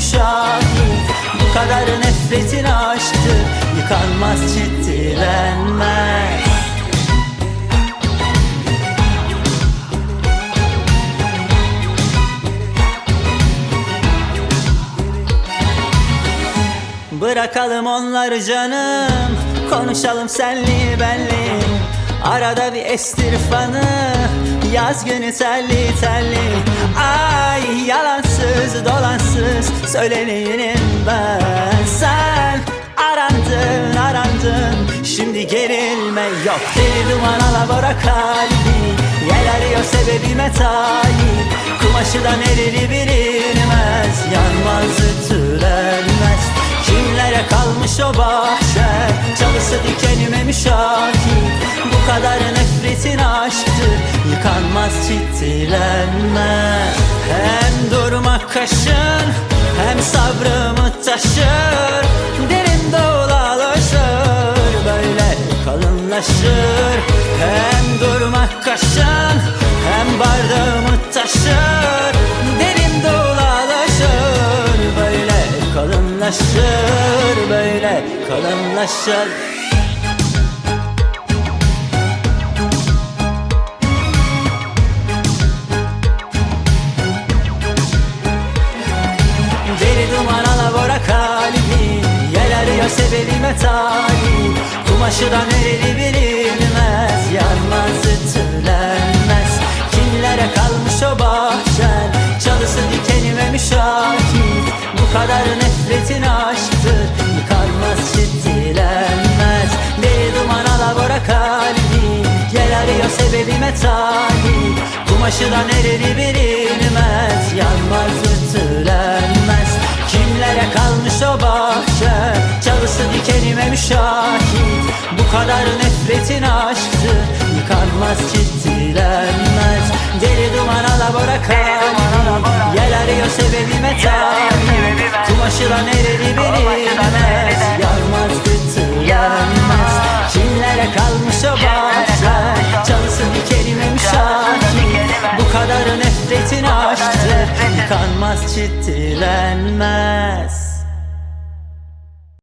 müşahit Bu kadar nefretin aşktı Yıkanmaz ciddilenmez Bırakalım onları canım. Konuşalım senli benli. Arada bir estir fanı. Yaz günü telli telli dolansız Söyleneyim ben. Sen arandın arandın. Şimdi gerilme. Yok Deli duman alabora kalbi. Yel arıyor sebebime talip Kumaşı da nereli bilinmez. Yanmaz ütülenmez. Kimlere kalmış o bahçe? Çalısı dikenime müşahit Bu kadar nefretin aşktır Yıkanmaz ciddilenmez Hem durmak kaşın sabrımı taşır Derin dolalaşır Böyle kalınlaşır. Hem durmak kaşın Hem bardağımı taşır Derin dolalaşır Böyle kalınlaşır Böyle kalınlaşır sebebime talip Kumaşı da nereli bilinmez. Yanmaz ütülenmez. Kimlere kalmış o bahçen? Çalısı dikenime müşahit Bu kadar nefretin aşktır. Yıkanmaz ciddilenmez Deli duman alabora kalbi. Yel arıyor sebebime talip Kumaşı da nereli bilinmez. Yanmaz müşahit Bu kadar nefretin aşktı Yıkanmaz ciddilenmez Deli duman alabora kalbi Yel arıyor sebebime talip Kumaşı da nereli bilinmez Yanmaz ütülenmez Kimlere kalmış o bahçe? Çalısı dikenime müşahit Bu kadar nefretin aşktır Yıkanmaz ciddilenmez